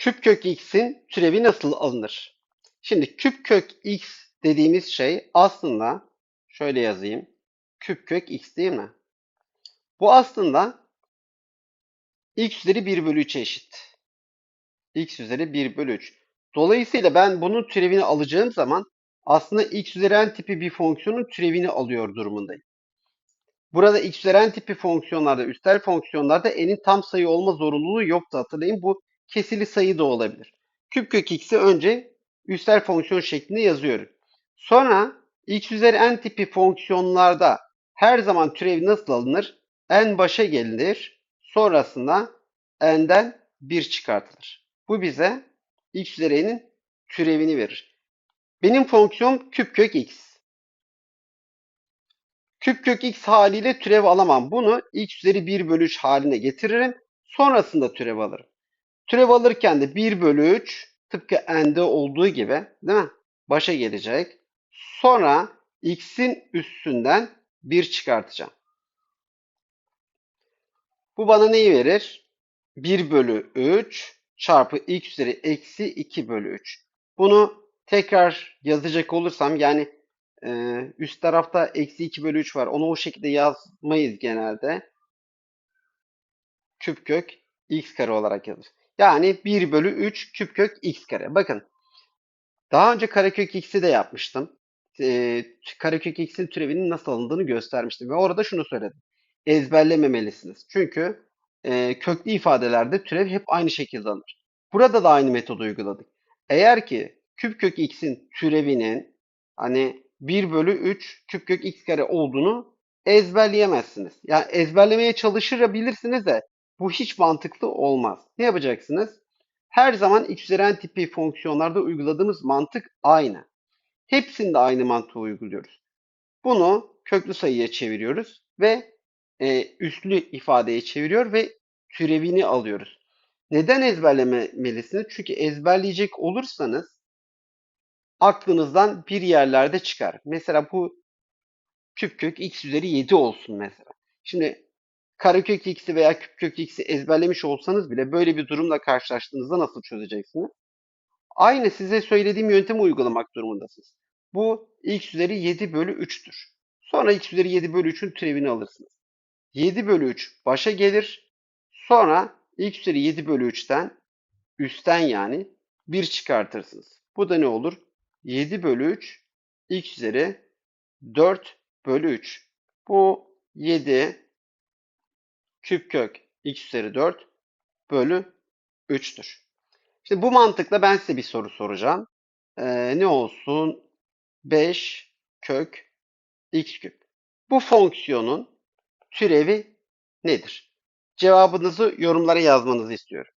Küp kök x'in türevi nasıl alınır? Şimdi küp kök x dediğimiz şey aslında şöyle yazayım. Küp kök x değil mi? Bu aslında x üzeri 1 bölü 3'e eşit. x üzeri 1 bölü 3. Dolayısıyla ben bunun türevini alacağım zaman aslında x üzeri n tipi bir fonksiyonun türevini alıyor durumundayım. Burada x üzeri n tipi fonksiyonlarda, üstel fonksiyonlarda n'in tam sayı olma zorunluluğu yoktu hatırlayın. Bu kesili sayı da olabilir. Küp kök x'i önce üstel fonksiyon şeklinde yazıyorum. Sonra x üzeri n tipi fonksiyonlarda her zaman türev nasıl alınır? n başa gelinir. Sonrasında n'den 1 çıkartılır. Bu bize x üzeri n'in türevini verir. Benim fonksiyon küp kök x. Küp kök x haliyle türev alamam. Bunu x üzeri 1 bölü 3 haline getiririm. Sonrasında türev alırım. Türev alırken de 1 bölü 3 tıpkı n'de olduğu gibi değil mi? Başa gelecek. Sonra x'in üstünden 1 çıkartacağım. Bu bana neyi verir? 1 bölü 3 çarpı x üzeri eksi 2 bölü 3. Bunu tekrar yazacak olursam yani e, üst tarafta eksi 2 bölü 3 var. Onu o şekilde yazmayız genelde. Küp kök x kare olarak yazılır. Yani 1 bölü 3 küp kök x kare. Bakın daha önce karekök x'i de yapmıştım. E, karekök x'in türevinin nasıl alındığını göstermiştim. Ve orada şunu söyledim. Ezberlememelisiniz. Çünkü e, köklü ifadelerde türev hep aynı şekilde alınır. Burada da aynı metodu uyguladık. Eğer ki küp kök x'in türevinin hani 1 bölü 3 küp kök x kare olduğunu ezberleyemezsiniz. Yani ezberlemeye çalışabilirsiniz de bu hiç mantıklı olmaz. Ne yapacaksınız? Her zaman x üzeri n tipi fonksiyonlarda uyguladığımız mantık aynı. Hepsinde aynı mantığı uyguluyoruz. Bunu köklü sayıya çeviriyoruz ve e, üslü ifadeye çeviriyor ve türevini alıyoruz. Neden ezberlemelisiniz? Çünkü ezberleyecek olursanız aklınızdan bir yerlerde çıkar. Mesela bu küp kök x üzeri 7 olsun mesela. Şimdi karekök x'i veya küp kök x'i ezberlemiş olsanız bile böyle bir durumla karşılaştığınızda nasıl çözeceksiniz? Aynı size söylediğim yöntemi uygulamak durumundasınız. Bu x üzeri 7 bölü 3'tür. Sonra x üzeri 7 bölü 3'ün türevini alırsınız. 7 bölü 3 başa gelir. Sonra x üzeri 7 bölü 3'ten üstten yani 1 çıkartırsınız. Bu da ne olur? 7 bölü 3 x üzeri 4 bölü 3. Bu 7 küp kök x üzeri 4 bölü 3'tür. Şimdi bu mantıkla ben size bir soru soracağım. Ee, ne olsun? 5 kök x küp. Bu fonksiyonun türevi nedir? Cevabınızı yorumlara yazmanızı istiyorum.